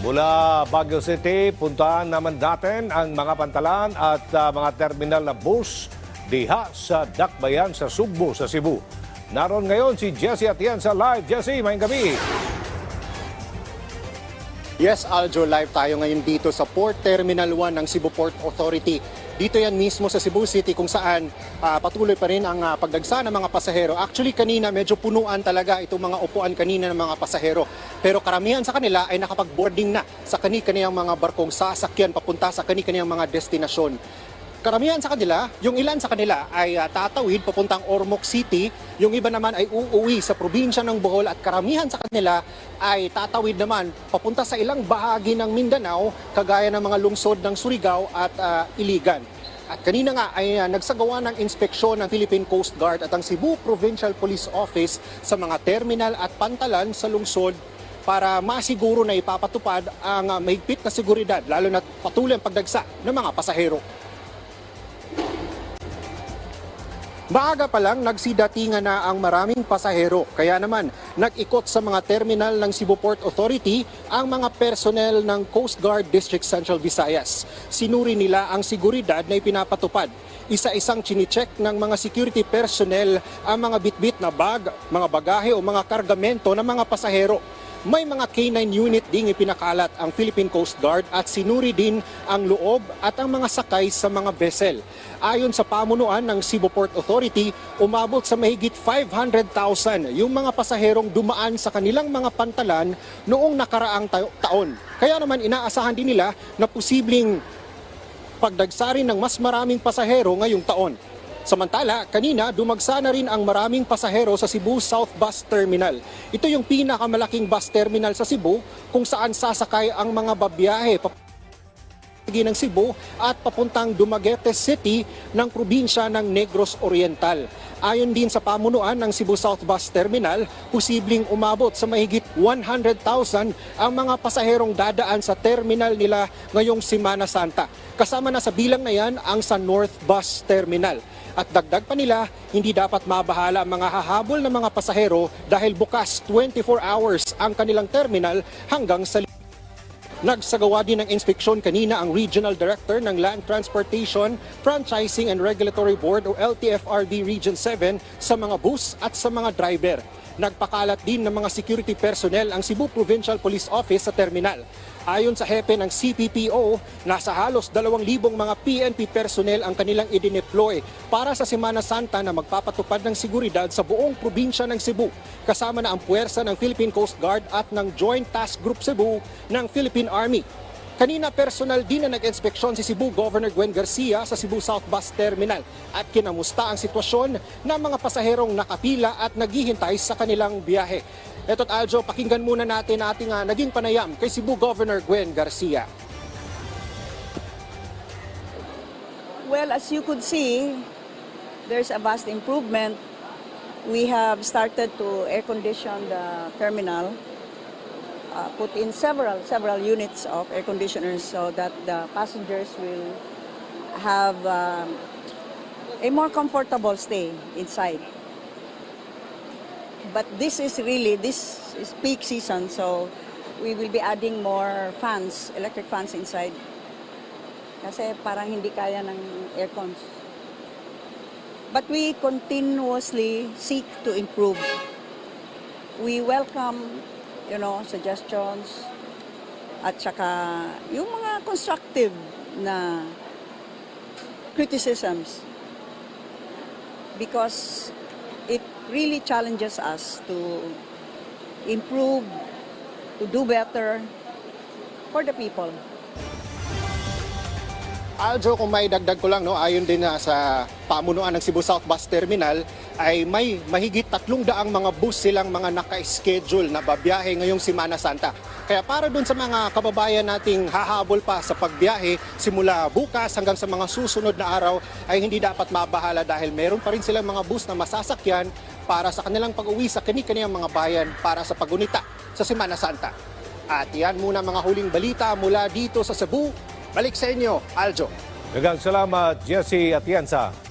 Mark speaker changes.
Speaker 1: Mula Baguio City, puntahan naman natin ang mga pantalan at ah, mga terminal na bus diha sa Dakbayan sa Sugbo sa Cebu. Naroon ngayon si Jesse Atienza live. Jesse, may gabi.
Speaker 2: Yes, Aljo, live tayo ngayon dito sa Port Terminal 1 ng Cebu Port Authority. Dito yan mismo sa Cebu City kung saan ah, patuloy pa rin ang ah, pagdagsa ng mga pasahero. Actually kanina medyo punuan talaga itong mga upuan kanina ng mga pasahero. Pero karamihan sa kanila ay nakapag-boarding na sa kani-kaniyang mga barkong sasakyan papunta sa kani-kaniyang mga destinasyon. Karamihan sa kanila, yung ilan sa kanila ay ah, tatawid papuntang Ormoc City, yung iba naman ay uuwi sa probinsya ng Bohol at karamihan sa kanila ay tatawid naman papunta sa ilang bahagi ng Mindanao, kagaya ng mga lungsod ng Surigao at ah, Iligan. At kanina nga ay ah, nagsagawa ng inspeksyon ng Philippine Coast Guard at ang Cebu Provincial Police Office sa mga terminal at pantalan sa lungsod para masiguro na ipapatupad ang ah, mahigpit na seguridad lalo na patuloy ang pagdagsa ng mga pasahero. Maaga pa lang nagsidatingan na ang maraming pasahero. Kaya naman, nag-ikot sa mga terminal ng Cebu Port Authority ang mga personnel ng Coast Guard District Central Visayas. Sinuri nila ang seguridad na ipinapatupad. Isa-isang chinecheck ng mga security personnel ang mga bitbit na bag, mga bagahe o mga kargamento ng mga pasahero. May mga K9 unit ding ipinakalat ang Philippine Coast Guard at sinuri din ang loob at ang mga sakay sa mga vessel. Ayon sa pamunuan ng Cebu Port Authority, umabot sa mahigit 500,000 yung mga pasaherong dumaan sa kanilang mga pantalan noong nakaraang ta- taon. Kaya naman inaasahan din nila na posibleng pagdagsa rin ng mas maraming pasahero ngayong taon. Samantala, kanina dumagsa na rin ang maraming pasahero sa Cebu South Bus Terminal. Ito yung pinakamalaking bus terminal sa Cebu kung saan sasakay ang mga babiyahe pap- ng Cebu at papuntang Dumaguete City ng probinsya ng Negros Oriental. Ayon din sa pamunuan ng Cebu South Bus Terminal, posibleng umabot sa mahigit 100,000 ang mga pasaherong dadaan sa terminal nila ngayong Simana Santa. Kasama na sa bilang na yan ang sa North Bus Terminal. At dagdag pa nila, hindi dapat mabahala ang mga hahabol ng mga pasahero dahil bukas 24 hours ang kanilang terminal hanggang sa Nagsagawa din ng inspeksyon kanina ang Regional Director ng Land Transportation, Franchising and Regulatory Board o LTFRB Region 7 sa mga bus at sa mga driver. Nagpakalat din ng mga security personnel ang Cebu Provincial Police Office sa terminal. Ayon sa hepe ng CPPO, nasa halos 2,000 mga PNP personnel ang kanilang idineploy para sa Semana Santa na magpapatupad ng seguridad sa buong probinsya ng Cebu. Kasama na ang puwersa ng Philippine Coast Guard at ng Joint Task Group Cebu ng Philippine Army. Kanina personal din na nag-inspeksyon si Cebu Governor Gwen Garcia sa Cebu South Bus Terminal at kinamusta ang sitwasyon ng mga pasaherong nakapila at naghihintay sa kanilang biyahe. Eto't Aljo, pakinggan muna natin ating ah, naging panayam kay Cebu Governor Gwen Garcia.
Speaker 3: Well, as you could see, there's a vast improvement. We have started to air condition the terminal, uh, put in several several units of air conditioners so that the passengers will have um, a more comfortable stay inside. But this is really this is peak season, so we will be adding more fans, electric fans inside. Kasi parang hindi kaya ng aircons. But we continuously seek to improve. We welcome, you know, suggestions at saka yung mga constructive na criticisms because it really challenges us to improve, to do better for the people.
Speaker 2: Aljo, kung may dagdag ko lang, no, ayon din na sa pamunuan ng Cebu South Bus Terminal, ay may mahigit tatlong daang mga bus silang mga naka-schedule na babiyahe ngayong Simana Santa. Kaya para dun sa mga kababayan nating hahabol pa sa pagbiyahe simula bukas hanggang sa mga susunod na araw ay hindi dapat mabahala dahil meron pa rin silang mga bus na masasakyan para sa kanilang pag-uwi sa kani-kaniyang mga bayan para sa pagunita sa Simana Santa. At yan muna mga huling balita mula dito sa Cebu. Balik sa inyo, Aljo.
Speaker 1: Dagang salamat, Jesse Atienza.